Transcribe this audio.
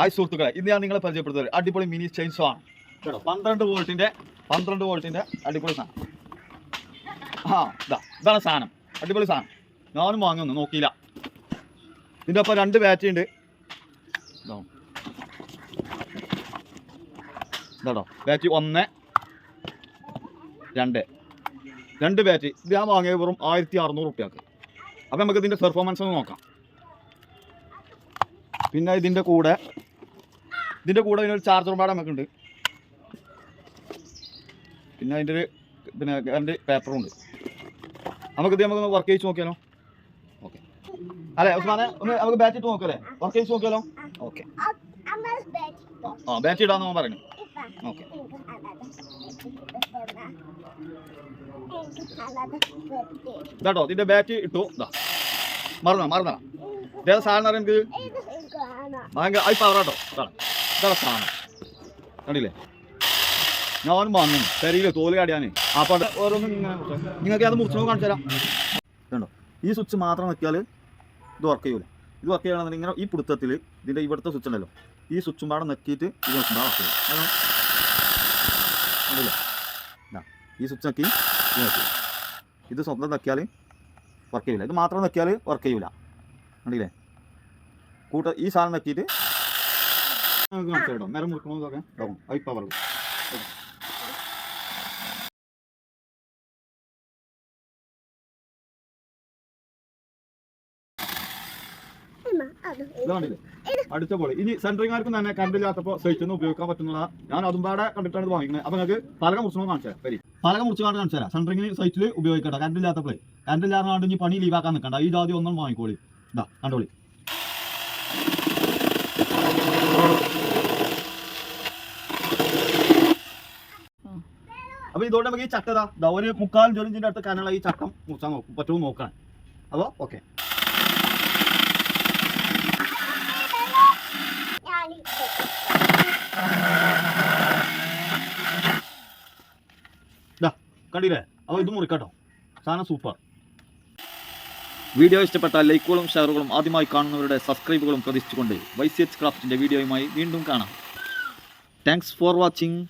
Hi സുഹൃത്തുക്കളെ ഇന്ന് ഞാൻ നിങ്ങളെ പരിചയപ്പെടുത്തുന്നത് അടിപൊളി മിനി ചെയിൻസോ ആണ്. കേട്ടോ പന്ത്രണ്ട് വോൾട്ടിന്റെ പന്ത്രണ്ട് വോൾട്ടിന്റെ അടിപൊളി സാധനം. ആ ഇതാ ഇതാണ് സാധനം. അടിപൊളി സാധനം. ഞാനും വാങ്ങി ഒന്ന് നോക്കിയില്ല. ഇതിന്റെ ഒപ്പം രണ്ട് ബാറ്ററി ഉണ്ട്. ഇതാണോ ബാറ്ററി ഒന്ന് രണ്ട്. രണ്ട് ബാറ്ററി ഇത് ഞാൻ വാങ്ങിയത് വെറും ആയിരത്തി അറുന്നൂറ് റുപ്യക്ക്. അപ്പം നമുക്ക് ഇതിന്റെ പെർഫോമൻസ് ഒന്ന് നോക്കാം. പിന്നെ ഇതിന്റെ കൂടെ ഇതിന്റെ കൂടെ ഇതിനൊരു ചാർജർ നമുക്ക് നമുക്കുണ്ട്. പിന്നെ അതിന്റെ ഒരു പിന്നെ അതിന്റെ പേപ്പറും ഉണ്ട്. നമുക്കിത് നമുക്ക് വർക്ക് ചെയ്ത് നോക്കിയാലോ? ഓക്കെ അല്ലേ ഉസ്മാനെ ഒന്ന് നമുക്ക് ബാറ്റ് ഇട്ട് നോക്കല്ലേ വർക്ക് ചെയ്ത് നോക്കിയാലോ? ഓക്കെ ആ ബാറ്റ് ഇടാന്ന് ഞാൻ പറയുന്നു. ഓക്കെ ഇതാട്ടോ ഇതിന്റെ ബാറ്റ് ഇട്ടു. ഇതാ മറന്നാ മറന്നാ. ഇതേ സാധനം എനിക്ക് ഭയങ്കര അത് പവറാട്ടോ ഇതാണ് ഇതാണ് കണ്ടില്ലേ? ഞാൻ വന്നു. ശരീരം തോൽ കാടിയാനേ. അപ്പോൾ ഓരോന്നും ഇങ്ങനെ നിങ്ങൾക്ക് അത് മുറിച്ചു കാണിച്ചു തരാം കണ്ടോ ഈ സ്വിച്ച് മാത്രം നോക്കിയാൽ ഇത് വർക്ക് ചെയ്യൂല. ഇത് വർക്ക് ചെയ്യണമെന്നുണ്ടെങ്കിൽ ഇങ്ങനെ ഈ പിടുത്തത്തിൽ ഇതിന്റെ ഇവിടുത്തെ സ്വിച്ച് ഉണ്ടല്ലോ. ഈ സ്വിച്ചും പാടെ നെക്കിയിട്ട് ഇത് നോക്കുമ്പോൾ വർക്ക് ചെയ്യും കണ്ടില്ലേ? ഈ സ്വിച്ച് നോക്കി ഇത് നോക്കി ഇത് സ്വന്തം നക്കിയാൽ വർക്ക് ചെയ്യില്ല ഇത് മാത്രം നക്കിയാൽ വർക്ക് ചെയ്യൂല. കണ്ടില്ലേ? കൂട്ട ഈ സാധനം നോക്കിയിട്ട് നമുക്ക് അടുത്ത പോലെ. ഇനി സെൻട്രിങ്ങാർക്കും തന്നെ കണ്ടില്ലാത്തപ്പോ സൈറ്റ് ഒന്നും ഉപയോഗിക്കാൻ പറ്റുന്നതാ ഞാൻ അതും പാടെ കണ്ടിട്ടാണ് ഇത് വാങ്ങിക്കുന്നത് അപ്പൊ നിങ്ങൾക്ക് പലക മുറിച്ചു കാണിച്ചു തരാം വരി. പലക മുറിച്ചു കാണിച്ച് കാണിച്ചു തരാം സെൻട്രിങ്ങിന് സൈറ്റിൽ ഉപയോഗിക്കട്ടെ കണ്ടില്ലാത്തപ്പോഴേ കണ്ടില്ലാതെ ഇനി പണി ലീവാക്കാൻ നിൽക്കണ്ട. ഈ ജാതി ഒന്നും വാങ്ങിക്കോളി. ഇതാ കണ്ടോളി. അപ്പൊ ഇതോടെ നമുക്ക് ഈ ചട്ട ഇതാ ഒരു മുക്കാൽ ജോലിഞ്ചിന്റെ അടുത്ത് കനുള്ള ഈ ചട്ടം മുറിച്ചാൽ നോക്കും പറ്റുമോ നോക്കാൻ അപ്പോൾ ഓക്കെ കണ്ടില്ലേ? അപ്പോൾ ഇത് മുറിക്കട്ടോ. സാധനം സൂപ്പർ വീഡിയോ ഇഷ്ടപ്പെട്ടാൽ ലൈക്കുകളും ഷെയറുകളും ആദ്യമായി കാണുന്നവരുടെ സബ്സ്ക്രൈബുകളും പ്രതീക്ഷിച്ചുകൊണ്ട് വൈ സി എച്ച് ക്രാഫ്റ്റിന്റെ വീഡിയോയുമായി വീണ്ടും കാണാം. Thanks for watching